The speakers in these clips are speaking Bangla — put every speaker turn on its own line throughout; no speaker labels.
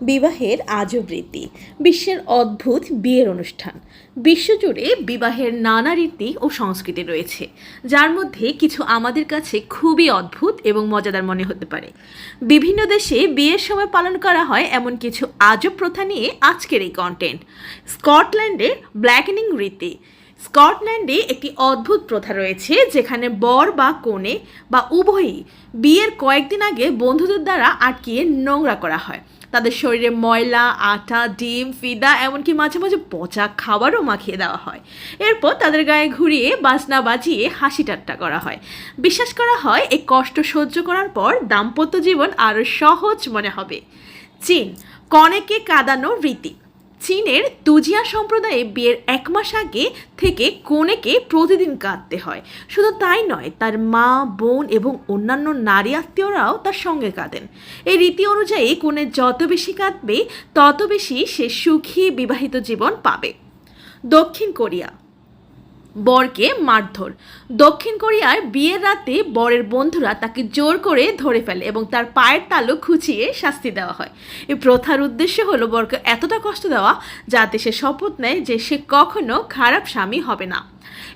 বিবাহের আজব রীতি। বিশ্বের অদ্ভুত বিয়ের অনুষ্ঠান। বিশ্বজুড়ে বিবাহের নানা রীতি ও সংস্কৃতি রয়েছে, যার মধ্যে কিছু আমাদের কাছে খুবই অদ্ভুত এবং মজাদার মনে হতে পারে। বিভিন্ন দেশে বিয়ের সময় পালন করা হয় এমন কিছু আজব প্রথা নিয়ে আজকের এই কন্টেন্ট স্কটল্যান্ডে ব্ল্যাকেনিং রীতি। স্কটল্যান্ডে একটি অদ্ভুত প্রথা রয়েছে, যেখানে বর বা কনে বা উভয়ই বিয়ের কয়েকদিন আগে বন্ধুদের দ্বারা আটকিয়ে নোংরা করা হয়। তাদের শরীরে ময়লা, আটা, ডিম, ফিদা, এমনকি মাঝে মাঝে পচা খাবারও মাখিয়ে দেওয়া হয়। এরপর তাদের গায়ে ঘুরিয়ে বাজনা বাজিয়ে হাসি ঠাট্টা করা হয়। বিশ্বাস করা হয়, এই কষ্ট সহ্য করার পর দাম্পত্য জীবন আরও সহজ মনে হবে। চীন, কনেকে কাঁদানো রীতি। চীনের তুজিয়া সম্প্রদায়ে বিয়ের এক মাস আগে থেকে কনেকে প্রতিদিন কাঁদতে হয়। শুধু তাই নয়, তার মা, বোন এবং অন্যান্য নারী আত্মীয়রাও তার সঙ্গে কাঁদেন। এই রীতি অনুযায়ী কনে যত বেশি কাঁদবে, তত বেশি সে সুখী বিবাহিত জীবন পাবে। দক্ষিণ কোরিয়া। বরকে মারধর। দক্ষিণ কোরিয়ার বিয়ের রাতে বরের বন্ধুরা তাকে জোর করে ধরে ফেলে এবং তার পায়ের তালু খুঁচিয়ে শাস্তি দেওয়া হয়। এই প্রথার উদ্দেশ্য হলো বরকে এতটা কষ্ট দেওয়া যাতে সে শপথ নেয় যে সে কখনো খারাপ স্বামী হবে না।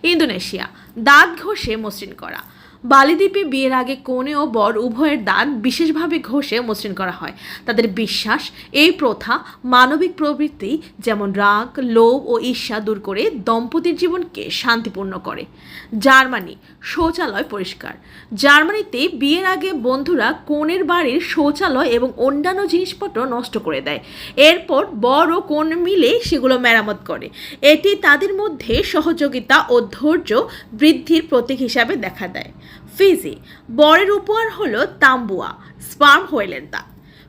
ইন্দোনেশিয়া, দাঁত ঘষে মসৃণ করা। বালিদ্বীপে বিয়ের আগে কনে ও বর উভয়ের দান বিশেষভাবে ঘষে মসৃণ করা হয়। তাদের বিশ্বাস, এই প্রথা মানবিক প্রবৃত্তি যেমন রাগ, লোভ ও ঈর্ষা দূর করে দম্পতির জীবনকে শান্তিপূর্ণ করে। জার্মানি, শৌচালয় পরিষ্কার। জার্মানিতে বিয়ের আগে বন্ধুরা কনের বাড়ির শৌচালয় এবং অন্যান্য জিনিসপত্র নষ্ট করে দেয়। এরপর বর ও কোন মিলে সেগুলো মেরামত করে। এটি তাদের মধ্যে সহযোগিতা ও ধৈর্য বৃদ্ধির প্রতীক হিসাবে দেখা দেয়। ফিজি, বরের উপহার হল তাম্বুয়া, স্পার্ম হোয়েলের দাঁত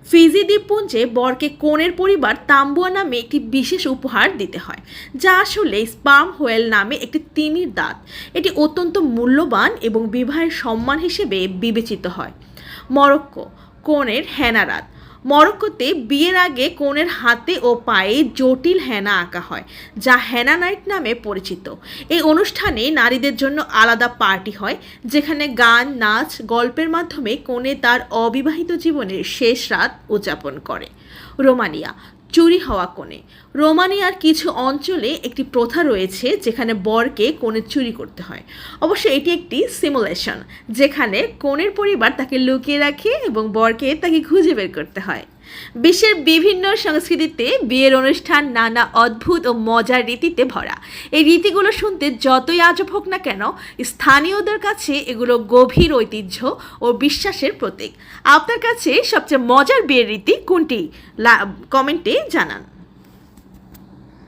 ফিজি দ্বীপপুঞ্জে বরকে কোণের পরিবার তাম্বুয়া নামে একটি বিশেষ উপহার দিতে হয়, যা আসলে স্পার্ম হোয়েল নামে একটি তিমির দাঁত। এটি অত্যন্ত মূল্যবান এবং বিবাহের সম্মান হিসেবে বিবেচিত হয়। মরক্কো, কোণের হেনারাত। মরক্কোতে বিয়ের আগে কনের হাতে ও পায়ে জটিল হেনা আঁকা হয়, যা হেনা নাইট নামে পরিচিত। এই অনুষ্ঠানে নারীদের জন্য আলাদা পার্টি হয়, যেখানে গান, নাচ, গল্পের মাধ্যমে কনে তার অবিবাহিত জীবনের শেষ রাত উদযাপন করে। রোমানিয়া চুরি হওয়া কোণে। রোমানিয়ার কিছু অঞ্চলে একটি প্রথা রয়েছে যেখানে বরকে কোণে চুরি করতে হয়। অবশ্য এটি একটি সিমুলেশন যেখানে কোণের পরিবার তাকে লুকিয়ে রাখে এবং বরকে তাকে খুঁজে বের করতে হয়। বিশ্বের বিভিন্ন সংস্কৃতিতে বিয়ের অনুষ্ঠান নানা অদ্ভুত ও মজার রীতিতে ভরা। এই রীতিগুলো শুনতে যতই আজব হোক না কেন, স্থানীয়দের কাছে এগুলো গভীর ঐতিহ্য ও বিশ্বাসের প্রতীক। আপনার কাছে সবচেয়ে মজার বিয়ের রীতি কোনটি? কমেন্টে জানান।